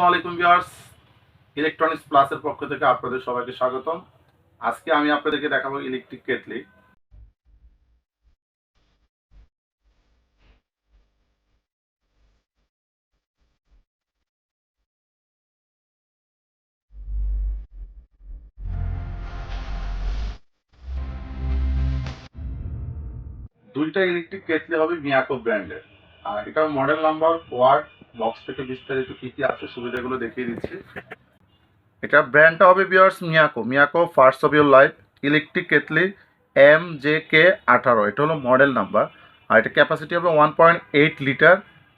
আসসালামাইকুম viewers. Electronics প্লাসের পক্ষ থেকে আপনাদের সবাইকে স্বাগতম। আজকে আমি আপনাদেরকে দেখাবো ইলেকট্রিক কেটলি দুইটা ইলেকট্রিক কেটলি হবে মিয়াকো ব্র্যান্ডের। আর এটা মডেল নাম্বার ওয়ার্ড বক্স থেকে বিস্তারিত কি কি আছে সুবিধাগুলো দেখিয়ে দিচ্ছি। এটা ব্র্যান্ডটা হবে বিয়ার্স Miyako Miyako first of your life electric kettle M J K আঠারো। এটা হলো মডেল নাম্বার আর এটা ক্যাপাসিটি হবে ওয়ান পয়েন্ট এইট লিটার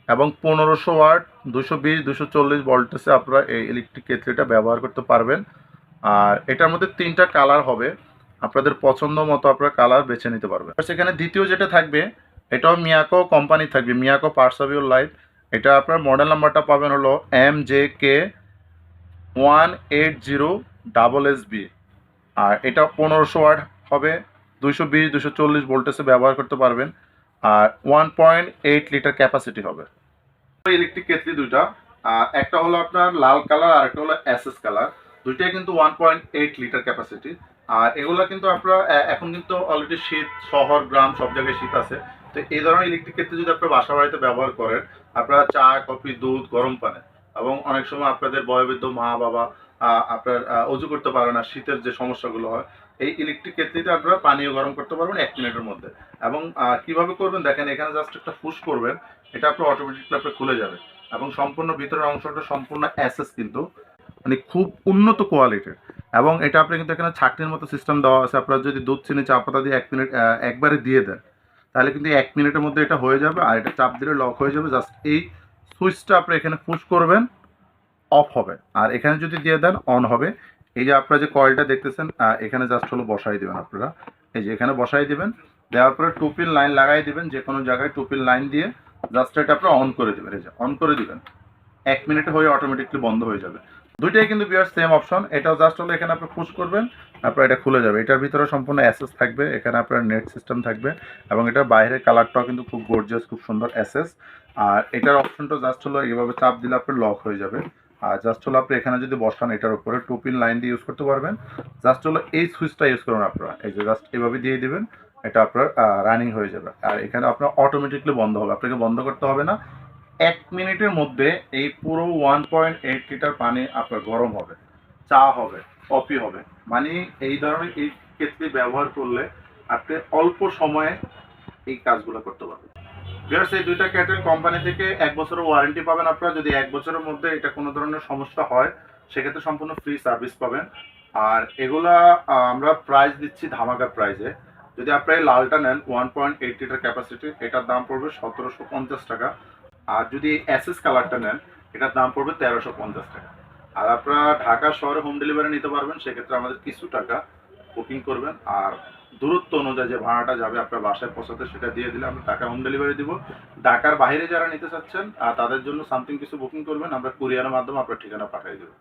এবং পনেরোশো ওয়াট দুশো বিশ, দুশো চল্লিশ ভোল্টেজে আপনারা এই ইলেকট্রিক কেটলিটা ব্যবহার করতে পারবেন। আর এটার মধ্যে তিনটা কালার হবে। আপনাদের পছন্দ মতো আপনারা কালার বেছে নিতে পারবেন। সেখানে দ্বিতীয় যেটা থাকবে, এটাও মিয়াকো কোম্পানি থাকবে। Miyako parts of your life এটা আপনার মডেল নাম্বারটা পাবেন হলো M J K one eight zero double S B আর এটা পনেরোশো ওয়াট হবে, দুইশো বিশ দুশো চল্লিশ ভোল্টেজে ব্যবহার করতে পারবেন। আর one point eight litre capacity হবে। ইলেকট্রিক কেটলি দুইটা একটা হলো আপনার লাল কালার আর একটা হলো এসএস কালার দুইটাই কিন্তু one point eight litre capacity আর এগুলা কিন্তু আপনারা এখন কিন্তু অলরেডি শীত, শহর, গ্রাম সব জায়গায় শীত আছে। তো এই ধরনের ইলেকট্রিক ক্ষেত্রে যদি আপনারা বাসা বাড়িতে ব্যবহার করেন আপনারা চা, কফি, দুধ, গরম পানি। এবং অনেক সময় আপনাদের বয়োবৃদ্ধ মা বাবা আপনার অজু করতে পারে না, শীতের যে সমস্যাগুলো হয়, এই ইলেকট্রিক কেটলিতে আপনারা পানীয় গরম করতে পারবেন এক মিনিটের মধ্যে। এবং কীভাবে করবেন দেখেন, এখানে জাস্ট একটা পুশ করবেন, এটা আপনার অটোমেটিকলি আপনার খুলে যাবে। এবং সম্পূর্ণ ভিতরের অংশটা সম্পূর্ণ অ্যাসেস কিন্তু মানে খুব উন্নত কোয়ালিটির এবং এটা আপনি কিন্তু এখানে ছাকনির মতো সিস্টেম দেওয়া আছে। আপনারা যদি দুধ, চিনি, চা, পাতা দিয়ে এক মিনিট একবারে দিয়ে দেন তাহলে কিন্তু এক মিনিটের মধ্যে এটা হয়ে যাবে আর এটা চাপ দিলে লক হয়ে যাবে। জাস্ট এই সুইচটা আপনি এখানে পুশ করবেন অফ হবে। আর এখানে যদি দিয়ে দেন অন হবে। এই যে আপনারা যে কয়েলটা দেখতেছেন এখানে জাস্ট হলো বসাই দেবেন আপনারা। এই যে এখানে বসাই দেবেন, দেওয়ার পরে টুপিল লাইন লাগাই দেবেন যে কোনো জায়গায় টুপিন লাইন দিয়ে জাস্ট এটা আপনারা অন করে দেবেন। এই যে অন করে দিবেন। এক মিনিটে হয়ে অটোমেটিকলি বন্ধ হয়ে যাবে। দুইটাই কিন্তু বিয়ার সেম অপশন এটাও জাস্ট হলো এখানে আপনি পুশ করবেন, তারপর এটা খুলে যাবে। এটার ভিতরে সম্পূর্ণ অ্যাসেস থাকবে, এখানে আপনার নেট সিস্টেম থাকবে এবং এটার বাইরের কালারটাও কিন্তু খুব গর্জিয়াস খুব সুন্দর অ্যাসেস আর এটার অপশনটা জাস্ট হলো এইভাবে চাপ দিলে আপনার লক হয়ে যাবে। আর জাস্ট হলো আপনি এখানে যদি বসান, এটার উপরে টু পিন লাইন দিয়ে ইউজ করতে পারবেন। জাস্ট হলো এই সুইচটা ইউজ করুন আপনারা। এই যে জাস্ট এভাবে দিয়ে দিবেন, এটা আপনার রানিং হয়ে যাবে। আর এখানে আপনার অটোমেটিকলি বন্ধ হবে। আপনাকে বন্ধ করতে হবে না। এক মিনিটের মধ্যে এই পুরো ওয়ান পয়েন্ট এইট লিটার পানি আপনার গরম হবে, চা হবে কফি হবে। মানে এই ধরনের এই ক্ষেত্রে ব্যবহার করলে আপনি অল্প সময়ে এই কাজগুলো করতে পারবেন। এই দুইটা ক্যাটেল কোম্পানি থেকে এক বছরের ওয়ারেন্টি পাবেন আপনারা। যদি এক বছরের মধ্যে এটা কোনো ধরনের সমস্যা হয়, সেক্ষেত্রে সম্পূর্ণ ফ্রি সার্ভিস পাবেন। আর এগুলা আমরা প্রাইস দিচ্ছি ধামাকা প্রাইসে যদি আপনারা লালটা নেন one point eight litre capacity এটার দাম পড়বে সতেরোশো পঞ্চাশ টাকা। আর যদি এসএস কালারটা নেন, এটার দাম পড়বে তেরোশো পঞ্চাশ টাকা। আর আপনারা ঢাকা শহরে হোম ডেলিভারি নিতে পারবেন, সেক্ষেত্রে আমাদের কিছু টাকা বুকিং করবেন। আর দূরত্ব অনুযায়ী যে ভাড়াটা যাবে আপনার বাসায় পৌঁছাতে, সেটা দিয়ে দিলে আমরা টাকা হোম ডেলিভারি দিব। ঢাকার বাইরে যারা নিতে চাচ্ছেন আর তাদের জন্য সামথিং কিছু বুকিং করবেন, আমরা কুরিয়ারের মাধ্যমে আপনার ঠিকানা পাঠিয়ে দেবো।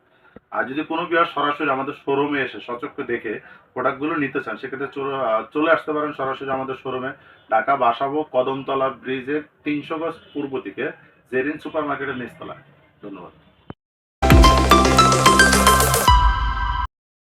আর যদি কোনো বিয়ার সরাসরি আমাদের শোরুমে এসে সচক্ষে দেখে প্রোডাক্টগুলো নিতে চান, সেক্ষেত্রে চলে- চলে আসতে পারেন সরাসরি আমাদের শোরুমে ঢাকা বাসাবো, কদমতলা ব্রিজের তিনশো গজ পূর্ব দিকে, জেরিন সুপার মার্কেটের নিচতলায়। ধন্যবাদ।